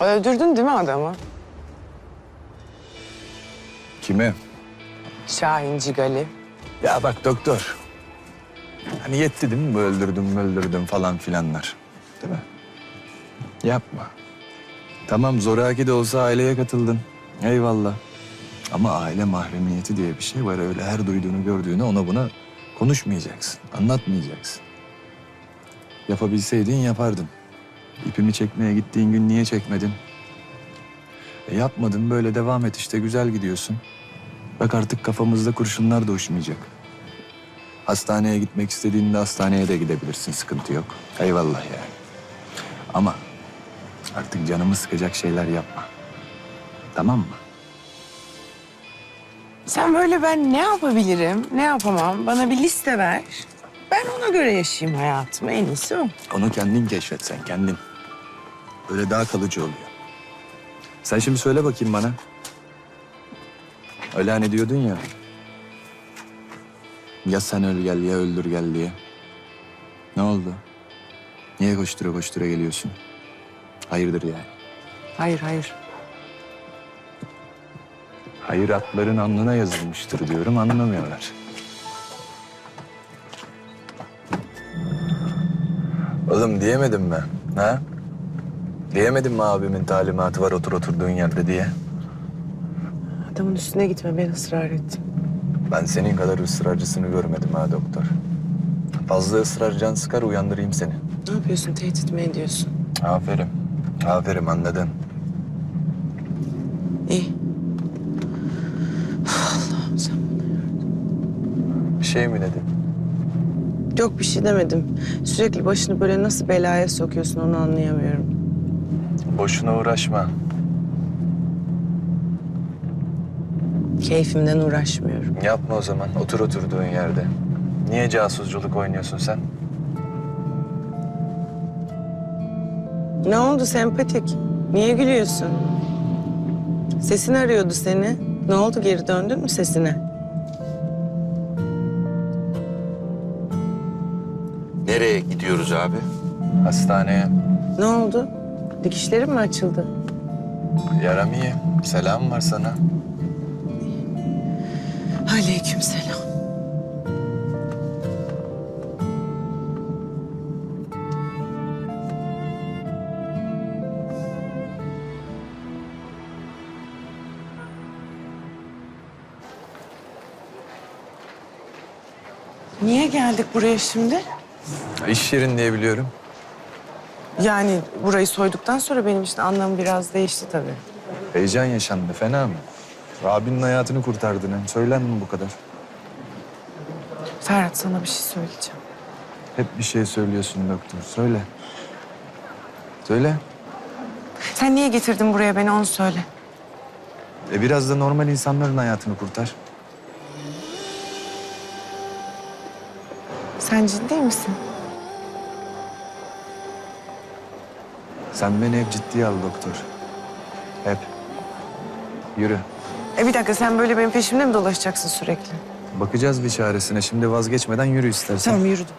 Öldürdün değil mi adamı? Kime? Şahin Cigali. Ya bak doktor. Hani yetti değil mi bu öldürdüm öldürdüm falan filanlar. Değil mi? Yapma. Tamam zoraki de olsa aileye katıldın. Eyvallah. Ama aile mahremiyeti diye bir şey var. Öyle her duyduğunu gördüğünü ona buna konuşmayacaksın. Anlatmayacaksın. Yapabilseydin yapardın. İpimi çekmeye gittiğin gün niye çekmedin? E yapmadın böyle devam et işte güzel gidiyorsun. Bak artık kafamızda kurşunlar da uçmayacak. Hastaneye gitmek istediğinde hastaneye de gidebilirsin. Sıkıntı yok. Eyvallah yani. Ama artık canımı sıkacak şeyler yapma. Tamam mı? Sen böyle ben ne yapabilirim, ne yapamam bana bir liste ver. Ben ona göre yaşayayım hayatımı. En iyisi o. Onu kendin keşfet sen kendin. Öyle daha kalıcı oluyor. Sen şimdi söyle bakayım bana. Öyle hani diyordun ya. Ya sen öl gel ya öldür gel diye. Ne oldu? Niye koştura koştura geliyorsun? Hayırdır yani? Hayır, hayır. Hayır atların alnına yazılmıştır diyorum anlamıyorlar. Oğlum diyemedim mi? Ha? Diyemedim mi abimin talimatı var otur oturduğun yerde diye? Adamın üstüne gitme, ben ısrar ettim. Ben senin kadar ısrarcısını görmedim ha doktor. Fazla ısrar can sıkar uyandırayım seni. Ne yapıyorsun, tehdit mi ediyorsun? Aferin. Aferin anladın. İyi. Allah'ım sen bana yardım. Bir şey mi dedin? Yok bir şey demedim. Sürekli başını böyle nasıl belaya sokuyorsun onu anlayamıyorum. Boşuna uğraşma. Keyfimden uğraşmıyorum. Yapma o zaman. Otur oturduğun yerde. Niye casusculuk oynuyorsun sen? Ne oldu sempatik? Niye gülüyorsun? Sesin arıyordu seni. Ne oldu geri döndün mü sesine? Nereye gidiyoruz abi? Hastaneye. Ne oldu? Dikişlerin mi açıldı? Yaram iyi. Selam var sana. Aleyküm selam. Niye geldik buraya şimdi? İş yerin diye biliyorum. Yani burayı soyduktan sonra benim için anlamı biraz değişti tabii. Heyecan yaşandı. Fena mı? Abinin hayatını kurtardın hem. Söylen mi bu kadar? Ferhat sana bir şey söyleyeceğim. Hep bir şey söylüyorsun doktor. Söyle. Söyle. Sen niye getirdin buraya beni onu söyle. E biraz da normal insanların hayatını kurtar. Sen ciddi misin? Sen beni hep ciddiye al doktor. Hep. Yürü. E bir dakika sen böyle benim peşimde mi dolaşacaksın sürekli? Bakacağız bir çaresine. Şimdi vazgeçmeden yürü istersen. Tamam yürüdüm.